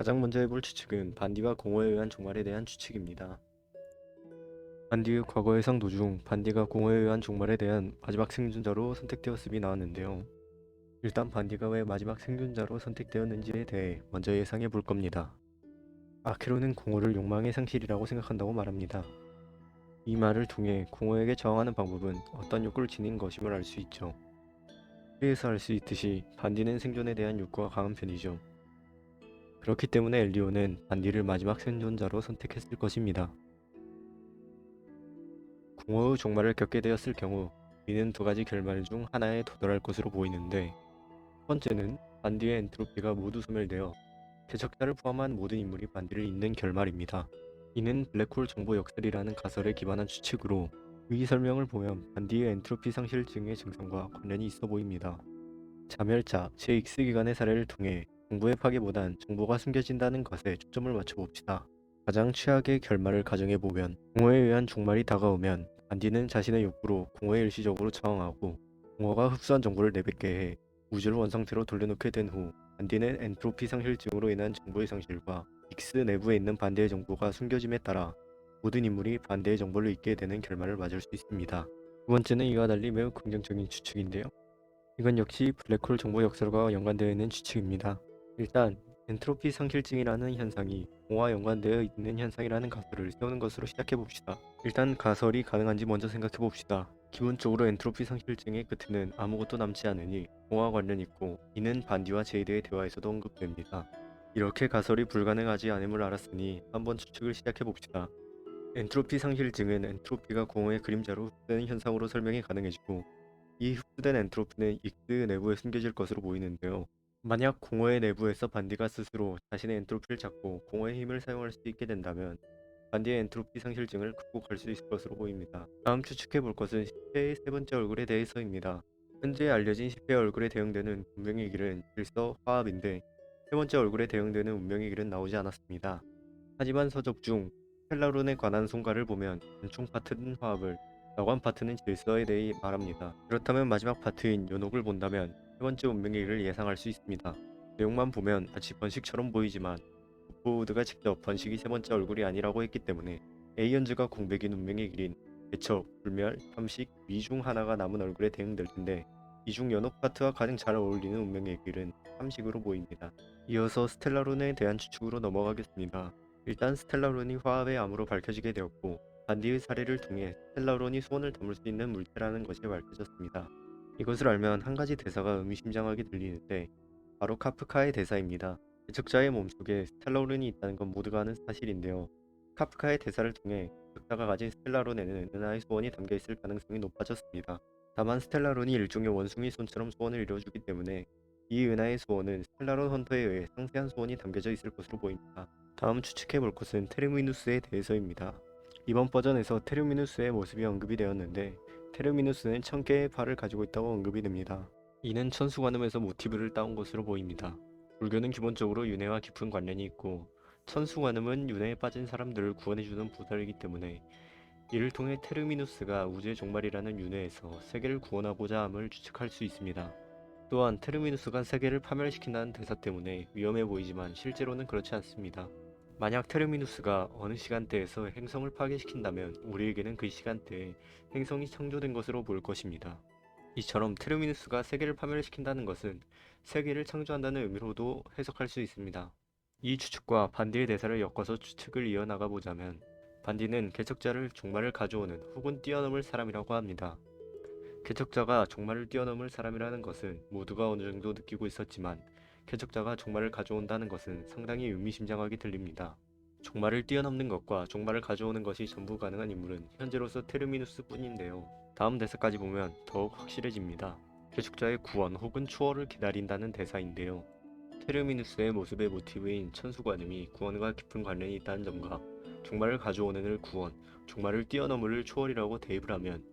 가장 먼저 해볼 추측은 반디와 공허에 의한 종말에 대한 추측입니다. 반디의 과거 예상 도 중 반디가 공허에 의한 종말에 대한 마지막 생존자로 선택되었음이 나왔는데요. 일단 반디가 왜 마지막 생존자로 선택되었는지에 대해 먼저 예상해 볼 겁니다. 아케로는 공허를 욕망의 상실이라고 생각한다고 말합니다. 이 말을 통해 공허에게 저항하는 방법은 어떤 욕구를 지닌 것임을 알 수 있죠. 그에서 알 수 있듯이 반디는 생존에 대한 욕구가 강한 편이죠. 그렇기 때문에 엘리오는 반디를 마지막 생존자로 선택했을 것입니다. 공허의 종말을 겪게 되었을 경우 이는 두 가지 결말 중 하나에 도달할 것으로 보이는데 첫 번째는 반디의 엔트로피가 모두 소멸되어 개척자를 포함한 모든 인물이 반디를 잇는 결말입니다. 이는 블랙홀 정보 역설이라는 가설에 기반한 추측으로 이 설명을 보면 반디의 엔트로피 상실 증의 증상과 관련이 있어 보입니다. 자멸자 제2스 기관의 사례를 통해 정보의 파괴보단 정보가 숨겨진다는 것에 초점을 맞춰봅시다. 가장 최악의 결말을 가정해보면 공허에 의한 종말이 다가오면 반디는 자신의 욕구로 공허에 일시적으로 저항하고 공허가 흡수한 정보를 내뱉게 해 우주를 원상태로 돌려놓게 된후 반디는 엔트로피 상실증으로 인한 정보의 상실과 익스 내부에 있는 반대의 정보가 숨겨짐에 따라 모든 인물이 반대의 정보를 잊게 되는 결말을 맞을 수 있습니다. 두 번째는 이와 달리 매우 긍정적인 추측인데요. 이건 역시 블랙홀 정보 역설과 연관되어 있는 추측입니다. 일단 엔트로피 상실증이라는 현상이 공화와 연관되어 있는 현상이라는 가설을 세우는 것으로 시작해 봅시다. 일단 가설이 가능한지 먼저 생각해 봅시다. 기본적으로 엔트로피 상실증의 끝에는 아무것도 남지 않으니 공화 관련 있고 이는 반디와 제이드의 대화에서도 언급됩니다. 이렇게 가설이 불가능하지 않음을 알았으니 한번 추측을 시작해 봅시다. 엔트로피 상실증은 엔트로피가 공허의 그림자로 흡수되는 현상으로 설명이 가능해지고 이 흡수된 엔트로피는 익스 내부에 숨겨질 것으로 보이는데요. 만약 공허의 내부에서 반디가 스스로 자신의 엔트로피를 잡고 공허의 힘을 사용할 수 있게 된다면 반디의 엔트로피 상실증을 극복할 수 있을 것으로 보입니다. 다음 추측해 볼 것은 10회의 세 번째 얼굴에 대해서입니다. 현재 알려진 10회 얼굴에 대응되는 운명의 길은 질서, 화합인데 세 번째 얼굴에 대응되는 운명의 길은 나오지 않았습니다. 하지만 서적 중 텔라론에 관한 송가를 보면 단총 파트는 화합을, 여관 파트는 질서에 대해 말합니다. 그렇다면 마지막 파트인 연옥을 본다면 세 번째 운명의 길을 예상할 수 있습니다. 내용만 보면 마치 번식처럼 보이지만 보우드가 직접 번식이 세 번째 얼굴이 아니라고 했기 때문에 에이언즈가 공백인 운명의 길인 개척, 불멸, 탐식, 위중 하나가 남은 얼굴에 대응될 텐데 이중 연옥 파트와 가장 잘 어울리는 운명의 길은 탐식으로 보입니다. 이어서 스텔라론에 대한 추측으로 넘어가겠습니다. 일단 스텔라론이 화합의 암으로 밝혀지게 되었고 반디의 사례를 통해 스텔라론이 소원을 담을 수 있는 물체라는 것이 밝혀졌습니다. 이것을 알면 한 가지 대사가 의미심장하게 들리는데 바로 카프카의 대사입니다. 개척자의 몸속에 스텔라론이 있다는 건 모두가 아는 사실인데요. 카프카의 대사를 통해 적자가 가진 스텔라론에는 은하의 소원이 담겨 있을 가능성이 높아졌습니다. 다만 스텔라론이 일종의 원숭이 손처럼 소원을 이루어주기 때문에 이 은하의 소원은 스텔라론 헌터에 의해 상세한 소원이 담겨져 있을 것으로 보입니다. 다음 추측해 볼 것은 테르미누스에 대해서입니다. 이번 버전에서 테르미누스의 모습이 언급이 되었는데 테르미누스는 천 개의 팔을 가지고 있다고 언급이 됩니다. 이는 천수관음에서 모티브를 따온 것으로 보입니다. 불교는 기본적으로 윤회와 깊은 관련이 있고 천수관음은 윤회에 빠진 사람들을 구원해주는 보살이기 때문에 이를 통해 테르미누스가 우주의 종말이라는 윤회에서 세계를 구원하고자 함을 추측할 수 있습니다. 또한 테르미누스가 세계를 파멸시킨다는 대사 때문에 위험해 보이지만 실제로는 그렇지 않습니다. 만약 테르미누스가 어느 시간대에서 행성을 파괴시킨다면 우리에게는 그 시간대에 행성이 창조된 것으로 보일 것입니다. 이처럼 테르미누스가 세계를 파멸시킨다는 것은 세계를 창조한다는 의미로도 해석할 수 있습니다. 이 추측과 반디의 대사를 엮어서 추측을 이어나가 보자면 반디는 개척자를 종말을 가져오는 혹은 뛰어넘을 사람이라고 합니다. 개척자가 종말을 뛰어넘을 사람이라는 것은 모두가 어느 정도 느끼고 있었지만 개척자가 종말을 가져온다는 것은 상당히 의미심장하게 들립니다. 종말을 뛰어넘는 것과 종말을 가져오는 것이 전부 가능한 인물은 현재로서 테르미누스 뿐인데요. 다음 대사까지 보면 더욱 확실해집니다. 개축자의 구원 혹은 추월을 기다린다는 대사인데요. 테르미누스의 모습의 모티브인 천수관음이 구원과 깊은 관련이 있다는 점과 종말을 가져오는 을 구원, 종말을 뛰어넘을 추월이라고 대입을 하면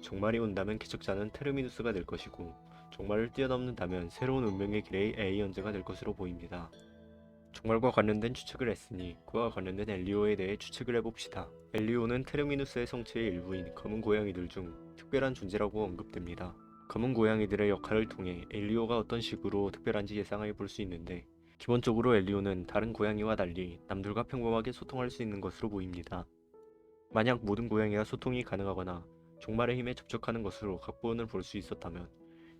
종말이 온다면 개척자는 테르미누스가 될 것이고 종말을 뛰어넘는다면 새로운 운명의 길의 에이언즈가 될 것으로 보입니다. 종말과 관련된 추측을 했으니 그와 관련된 엘리오에 대해 추측을 해봅시다. 엘리오는 테르미누스의 성체의 일부인 검은 고양이들 중 특별한 존재라고 언급됩니다. 검은 고양이들의 역할을 통해 엘리오가 어떤 식으로 특별한지 예상해 볼 수 있는데 기본적으로 엘리오는 다른 고양이와 달리 남들과 평범하게 소통할 수 있는 것으로 보입니다. 만약 모든 고양이가 소통이 가능하거나 종말의 힘에 접촉하는 것으로 각본을 볼 수 있었다면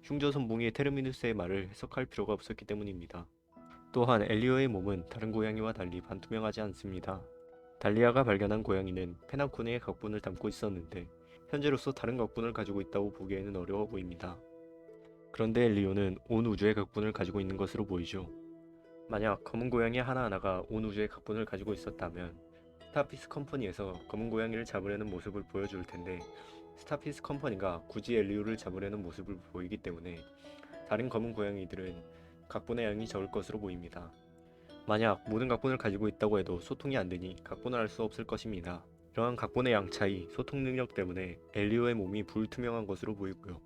흉조 선봉이 테르미누스의 말을 해석할 필요가 없었기 때문입니다. 또한 엘리오의 몸은 다른 고양이와 달리 반투명하지 않습니다. 달리아가 발견한 고양이는 페나코네의 각본을 담고 있었는데 현재로서 다른 각본을 가지고 있다고 보기에는 어려워 보입니다. 그런데 엘리오는 온 우주의 각본을 가지고 있는 것으로 보이죠. 만약 검은 고양이 하나하나가 온 우주의 각본을 가지고 있었다면 스타피스 컴퍼니에서 검은 고양이를 잡으려는 모습을 보여줄 텐데 스타피스 컴퍼니가 굳이 엘리오를 잡으려는 모습을 보이기 때문에 다른 검은 고양이들은 각본의 양이 적을 것으로 보입니다. 만약 모든 각본을 가지고 있다고 해도 소통이 안 되니 각본을 알수 없을 것입니다. 이러한 각본의 양 차이, 소통 능력 때문에 엘리오의 몸이 불투명한 것으로 보이고요.